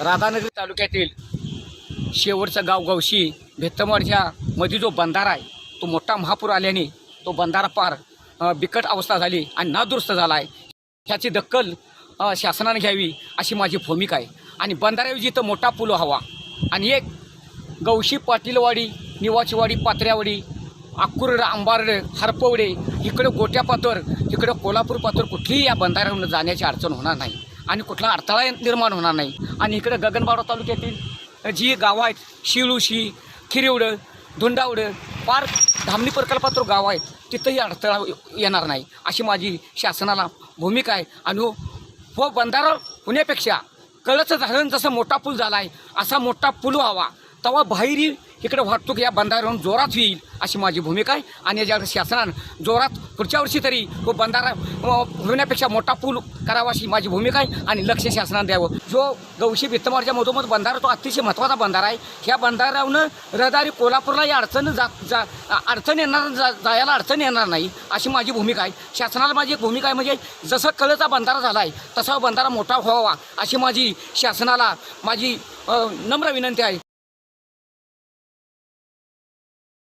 राधानगरी तालुक्यातील शेवटचं गाव गवशी भेत्तमडच्या मध्ये जो बंधारा आहे तो मोठा महापूर आल्याने तो बंधारा पार बिकट अवस्था झाली आणि नादुरुस्त झाला आहे. ह्याची दक्कल शासनाने घ्यावी अशी माझी भूमिका आहे. आणि बंधाऱ्याऐवजी तर मोठा पूल हवा आणि एक गवशी पाटीलवाडी निवाचीवाडी पात्र्यावाडी आकुर्ड आंबारड हरपवडे इकडं गोट्या पातर इकडं कोल्हापूर पाथर कुठलीही या बंधाऱ्यावरून जाण्याची अडचण होणार नाही. आणि कुठला अडथळा निर्माण होणार नाही. आणि इकडं गगनबावडा तालुक्यातील जी गावं आहेत शिळुशी खिरिवडं धुंडावडं पार धामणी प्रकल्पात्र गाव आहेत तिथंही अडथळा येणार नाही. अशी माझी शासनाला भूमिका आहे. आणि व बंधारा होण्यापेक्षा कळचं धरण जसं मोठा पूल झाला आहे असा मोठा पूल व्हावा. तेव्हा बाहेरी इकडे वाहतूक या बंधाऱ्यावरून जोरात होईल अशी माझी भूमिका आहे. आणि याच्या शासनानं जोरात पुढच्या वर्षी तरी तो बंधारा होण्यापेक्षा मोठा पूल करावा अशी माझी भूमिका आहे आणि लक्ष शासनानं द्यावं. जो गवशी वित्तमारच्या मधोमध बंधारा तो अतिशय महत्त्वाचा बंधारा आहे. ह्या बंधाऱ्यावरून रहदारी कोल्हापूरला या अडचण जा जा अडचण येणार जा जायला अडचण येणार नाही अशी माझी भूमिका आहे. शासनाला माझी एक भूमिका आहे म्हणजे जसं कळचा बंधारा झाला आहे तसा बंधारा मोठा व्हावा अशी माझी शासनाला माझी नम्र विनंती आहे.